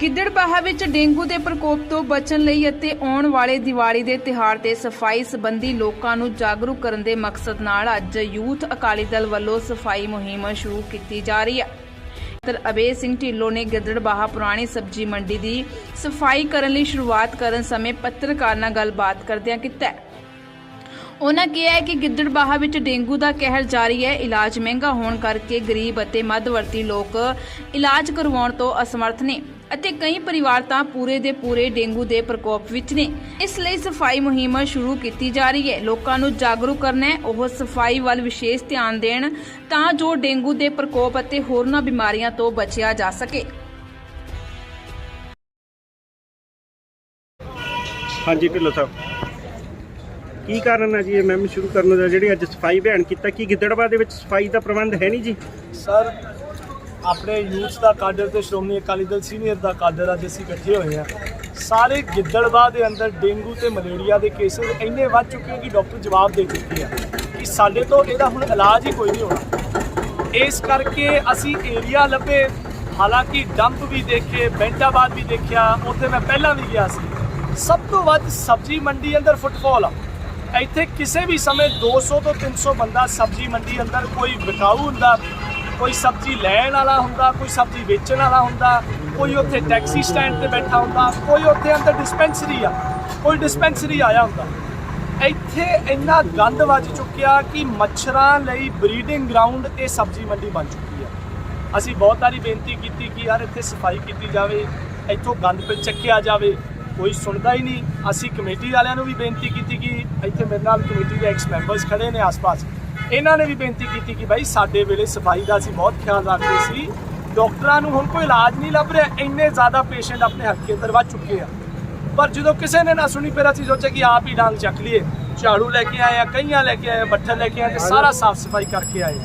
ਗਿੱਦੜਬਾਹਾ ਵਿੱਚ ਡੇਂਗੂ ਦੇ ਪ੍ਰਕੋਪ ਤੋਂ ਬਚਣ ਲਈ ਅਤੇ ਆਉਣ ਵਾਲੇ ਦੀਵਾਲੀ ਦੇ ਤਿਹਾਰ ਤੇ ਸਫ਼ਾਈ ਸੰਬੰਧੀ ਲੋਕਾਂ ਨੂੰ ਜਾਗਰੂਕ ਕਰਨ ਦੇ ਮਕਸਦ ਨਾਲ ਅੱਜ ਯੂਥ ਅਕਾਲੀ ਦਲ ਵੱਲੋਂ ਸਫ਼ਾਈ ਮੁਹਿੰਮ ਸ਼ੁਰੂ ਕੀਤੀ ਜਾ ਰਹੀ ਹੈ। ਤਰ ਅਬੇ ਸਿੰਘ ਢਿੱਲੋਂ ਨੇ ਗਿੱਦੜਬਾਹਾ ਪੁਰਾਣੀ ਸਬਜ਼ੀ ਮੰਡੀ ਦੀ ਸਫ਼ਾਈ ਕਰਨ ਲਈ ਸ਼ੁਰੂਆਤ ਕਰਨ ਸਮੇਂ ਪੱਤਰਕਾਰ ਨਾਲ ਗੱਲਬਾਤ ਕਰਦਿਆਂ ਕੀਤਾ ਉਹਨਾਂ ਕਿਹਾ ਹੈ ਕਿ ਗਿੱਦੜਬਾਹਾ ਵਿੱਚ ਡੇਂਗੂ ਦਾ ਕਹਿਰ ਜਾਰੀ ਹੈ। ਇਲਾਜ ਮਹਿੰਗਾ ਹੋਣ ਕਰਕੇ ਗਰੀਬ ਅਤੇ ਮੱਧਵਰਤੀ ਲੋਕ ਇਲਾਜ ਕਰਵਾਉਣ ਤੋਂ ਅਸਮਰਥ ਨੇ। ਅਤੇ ਕਈ ਪਰਿਵਾਰ ਤਾਂ ਪੂਰੇ ਦੇ ਪੂਰੇ ਡੇਂਗੂ ਦੇ ਪ੍ਰਕੋਪ ਵਿੱਚ ਨੇ। ਇਸ ਲਈ ਸਫ਼ਾਈ ਮੁਹਿੰਮ ਸ਼ੁਰੂ ਕੀਤੀ ਜਾ ਰਹੀ ਹੈ। ਲੋਕਾਂ ਨੂੰ ਜਾਗਰੂਕ ਕਰਨਾ ਹੈ ਉਹ ਸਫ਼ਾਈ ਵੱਲ ਵਿਸ਼ੇਸ਼ ਧਿਆਨ ਦੇਣ ਤਾਂ ਜੋ ਡੇਂਗੂ ਦੇ ਪ੍ਰਕੋਪ ਅਤੇ ਹੋਰਨਾਂ ਬਿਮਾਰੀਆਂ ਤੋਂ ਬਚਿਆ ਜਾ ਸਕੇ। ਹਾਂਜੀ ਢਿੱਲੋਂ ਸਾਹਿਬ। ਕੀ ਕਾਰਨ ਹੈ ਜੀ ਇਹ ਮੈਮ ਸ਼ੁਰੂ ਕਰਨ ਦਾ? ਜਿਹੜੀ ਅੱਜ ਸਫ਼ਾਈ ਅਭਿਆਨ ਕੀਤਾ ਕੀ ਗਿੱਦੜਵਾ ਦੇ ਵਿੱਚ ਸਫ਼ਾਈ ਦਾ ਪ੍ਰਬੰਧ ਹੈ ਨਹੀਂ ਜੀ? ਸਰ ਆਪਣੇ ਯੂਥ ਦਾ ਕਾਡਰ ਤੇ ਸ਼੍ਰੋਮਣੀ ਅਕਾਲੀ ਦਲ ਸੀਨੀਅਰ ਦਾ ਕਾਡਰ ਅੱਜ ਅਸੀਂ ਇਕੱਠੇ ਹੋਏ ਆ ਸਾਰੇ ਗਿੱਦੜਬਾਹ ਦੇ ਅੰਦਰ ਡੇਂਗੂ ਤੇ ਮਲੇਰੀਆ ਦੇ ਕੇਸਿਸ ਇੰਨੇ ਵੱਧ ਚੁੱਕੇ ਕਿ ਡਾਕਟਰ ਜਵਾਬ ਦੇ ਚੁੱਕੇ ਆ ਕਿ ਸਾਡੇ ਤੋਂ ਇਹਦਾ ਹੁਣ ਇਲਾਜ ਹੀ ਕੋਈ ਨਹੀਂ ਹੋਣਾ। ਇਸ ਕਰਕੇ ਅਸੀਂ ਏਰੀਆ ਲੱਭੇ। ਹਾਲਾਂਕਿ ਡੰਪ ਵੀ ਦੇਖੇ, ਬੈਂਟਾਬਾਦ ਵੀ ਦੇਖਿਆ, ਉੱਥੇ ਮੈਂ ਪਹਿਲਾਂ ਵੀ ਗਿਆ ਸੀ। ਸਭ ਤੋਂ ਵੱਧ ਸਬਜ਼ੀ ਮੰਡੀ ਅੰਦਰ ਫੁੱਟਫਾਲ ਆ। ਇੱਥੇ ਕਿਸੇ ਵੀ ਸਮੇਂ 200 ਤੋਂ 300 ਬੰਦਾ ਸਬਜ਼ੀ ਮੰਡੀ ਅੰਦਰ ਕੋਈ ਵਿਕਾਊ ਹੁੰਦਾ। ਕੋਈ ਸਬਜ਼ੀ ਲੈਣ ਵਾਲਾ ਹੁੰਦਾ, ਕੋਈ ਸਬਜ਼ੀ ਵੇਚਣ ਵਾਲਾ ਹੁੰਦਾ, ਕੋਈ ਉੱਥੇ ਟੈਕਸੀ ਸਟੈਂਡ ਤੇ ਬੈਠਾ ਹੁੰਦਾ, ਕੋਈ ਉੱਥੇ ਅੰਦਰ ਡਿਸਪੈਂਸਰੀ ਆ, ਕੋਈ ਡਿਸਪੈਂਸਰੀ ਆਇਆ ਹੁੰਦਾ। ਇੱਥੇ ਇੰਨਾ ਗੰਦ ਵੱਜ ਚੁੱਕਿਆ ਕਿ ਮੱਛਰਾਂ ਲਈ ਬਰੀਡਿੰਗ ਗਰਾਊਂਡ ਇਹ ਸਬਜ਼ੀ ਮੰਡੀ ਬਣ ਚੁੱਕੀ ਆ। ਅਸੀਂ ਬਹੁਤ ਸਾਰੀ ਬੇਨਤੀ ਕੀਤੀ ਕਿ ਯਾਰ ਇੱਥੇ ਸਫ਼ਾਈ ਕੀਤੀ ਜਾਵੇ, ਇੱਥੋਂ ਗੰਦ ਪੇ, ਚੱਕਿਆ ਜਾਵੇ, ਕੋਈ ਸੁਣਦਾ ਹੀ ਨਹੀਂ। ਅਸੀਂ ਕਮੇਟੀ ਵਾਲਿਆਂ ਨੂੰ ਵੀ ਬੇਨਤੀ ਕੀਤੀ ਕਿ ਇੱਥੇ ਮੇਰੇ ਨਾਲ ਕਮੇਟੀ ਦੇ ਐਕਸ ਮੈਂਬਰਸ ਖੜੇ ਨੇ ਆਸ-ਪਾਸ। ਇਹਨਾਂ ਨੇ ਵੀ ਬੇਨਤੀ ਕੀਤੀ ਕਿ ਭਾਈ ਸਾਡੇ ਵੇਲੇ ਸਫ਼ਾਈ ਦਾ ਅਸੀਂ ਬਹੁਤ ਖਿਆਲ ਰੱਖਦੇ ਸੀ। ਡਾਕਟਰਾਂ ਨੂੰ ਹੁਣ ਕੋਈ ਇਲਾਜ ਨਹੀਂ ਲੱਭ ਰਿਹਾ ਇੰਨੇ ਜ਼ਿਆਦਾ ਪੇਸ਼ੈਂਟ ਆਪਣੇ ਹਲਕੇ ਅੰਦਰ ਵੱਧ ਚੁੱਕੇ ਆ। ਪਰ ਜਦੋਂ ਕਿਸੇ ਨੇ ਨਾ ਸੁਣੀ ਫਿਰ ਅਸੀਂ ਸੋਚਿਆ ਕਿ ਆਪ ਹੀ ਡਾਂਗ ਚੱਕ ਲਈਏ। ਝਾੜੂ ਲੈ ਕੇ ਆਏ ਆ ਕਈਆਂ ਲੈ ਕੇ ਆਏ ਆ, ਬੱਠਲ ਲੈ ਕੇ ਆਏ ਤੇ ਸਾਰਾ ਸਾਫ਼ ਸਫ਼ਾਈ ਕਰਕੇ ਆਏ ਆ।